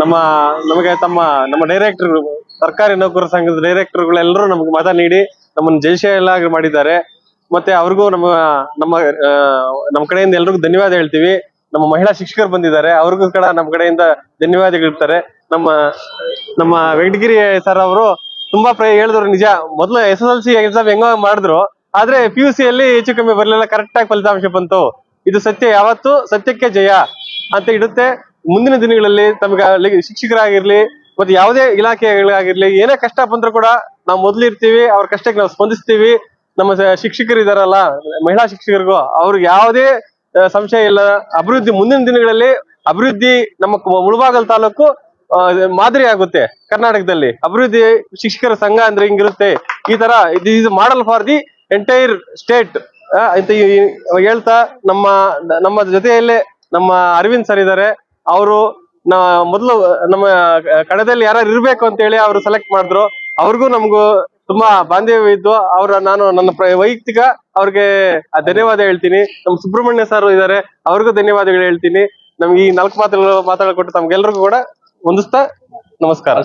ನಮ್ಮ, ನಮಗೆ ತಮ್ಮ, ನಮ್ಮ ಡೈರೆಕ್ಟರ್ ಸರ್ಕಾರಿ ನೌಕರರ ಸಂಘದ ಡೈರೆಕ್ಟರ್ಗಳೆಲ್ಲರೂ ನಮಗೆ ಮತ ನೀಡಿ ನಮ್ಮನ್ನು ಜಯಶೀಲಾಗಿ ಮಾಡಿದ್ದಾರೆ. ಮತ್ತೆ ಅವ್ರಿಗೂ ನಮ್ಮ ನಮ್ಮ ನಮ್ಮ ಕಡೆಯಿಂದ ಎಲ್ರಿಗೂ ಧನ್ಯವಾದ ಹೇಳ್ತೀವಿ. ನಮ್ಮ ಮಹಿಳಾ ಶಿಕ್ಷಕರು ಬಂದಿದ್ದಾರೆ. ಅವ್ರಿಗೂ ಕೂಡ ನಮ್ಮ ಕಡೆಯಿಂದ ಧನ್ಯವಾದಗಳಿರ್ತಾರೆ ನಮ್ಮ ನಮ್ಮ ವೆಂಕಟಗಿರಿ ಸರ್ ಅವರು ತುಂಬಾ ಪ್ರಯ, ಹೇಳಿದ್ರು ನಿಜ. ಮೊದಲು S S L C exam ಹೆಂಗ ಮಾಡಿದ್ರು. ಆದ್ರೆ ಪಿ ಯು ಸಿ ಅಲ್ಲಿ ಹೆಚ್ಚು ಕಮ್ಮಿ ಬರಲಿಲ್ಲ. ಕರೆಕ್ಟ್ ಆಗಿ ಫಲಿತಾಂಶ ಬಂತು. ಇದು ಸತ್ಯ ಯಾವತ್ತು? ಸತ್ಯಕ್ಕೆ ಜಯ ಅಂತ ಇಡುತ್ತೆ. ಮುಂದಿನ ದಿನಗಳಲ್ಲಿ ತಮಗೆ ಶಿಕ್ಷಕರಾಗಿರ್ಲಿ ಮತ್ತೆ ಯಾವುದೇ ಇಲಾಖೆಗಳಾಗಿರ್ಲಿ ಏನೇ ಕಷ್ಟ ಬಂದ್ರು ಕೂಡ ನಾವು ಮೊದ್ಲಿರ್ತೀವಿ ಅವ್ರ ಕಷ್ಟಕ್ಕೆ ನಾವು ಸ್ಪಂದಿಸ್ತೀವಿ. ನಮ್ಮ ಶಿಕ್ಷಕರು ಇದಾರಲ್ಲ, ಮಹಿಳಾ ಶಿಕ್ಷಕರಿಗೂ ಅವ್ರಿಗೆ ಯಾವುದೇ ಸಂಶಯ ಇಲ್ಲ. ಅಭಿವೃದ್ಧಿ ಮುಂದಿನ ದಿನಗಳಲ್ಲಿ ಅಭಿವೃದ್ಧಿ ನಮ್ಮ ಮುಳುಬಾಗಲ್ ತಾಲೂಕು ಮಾದರಿ ಆಗುತ್ತೆ ಕರ್ನಾಟಕದಲ್ಲಿ. ಅಭಿವೃದ್ಧಿ ಶಿಕ್ಷಕರ ಸಂಘ ಅಂದ್ರೆ ಹಿಂಗಿರುತ್ತೆ. ಈ ತರ ಇದು model for the entire state ಅಂತ ಹೇಳ್ತಾ ನಮ್ಮ ನಮ್ಮ ಜೊತೆಯಲ್ಲೇ ನಮ್ಮ ಅರವಿಂದ್ ಸರ್ ಇದ್ದಾರೆ ಅವರು ಮೊದಲು, ನಮ್ಮ ಕಣದಲ್ಲಿ ಯಾರು ಇರ್ಬೇಕು ಅಂತ ಹೇಳಿ ಅವರು ಸೆಲೆಕ್ಟ್ ಮಾಡಿದ್ರು. ಅವ್ರಿಗೂ ನಮಗೂ ತುಂಬಾ ಬಾಂಧವ್ಯ ಇದ್ದು, ಅವ್ರ, ನಾನು ನನ್ನ ವೈಯಕ್ತಿಕ ಅವ್ರಿಗೆ ಧನ್ಯವಾದ ಹೇಳ್ತೀನಿ. ನಮ್ಮ ಸುಬ್ರಹ್ಮಣ್ಯ ಸರ್ ಇದ್ದಾರೆ ಅವ್ರಿಗೂ ಧನ್ಯವಾದಗಳು ಹೇಳ್ತೀನಿ. ನಮ್ಗೆ ಈ ನಾಲ್ಕು ಮಾತುಗಳು ಮಾತಾಡಿಕೊಟ್ಟು ತಮ್ಗೆಲ್ರಿಗೂ ಕೂಡ ಹೊಂದಿಸ್ತಾ ನಮಸ್ಕಾರ.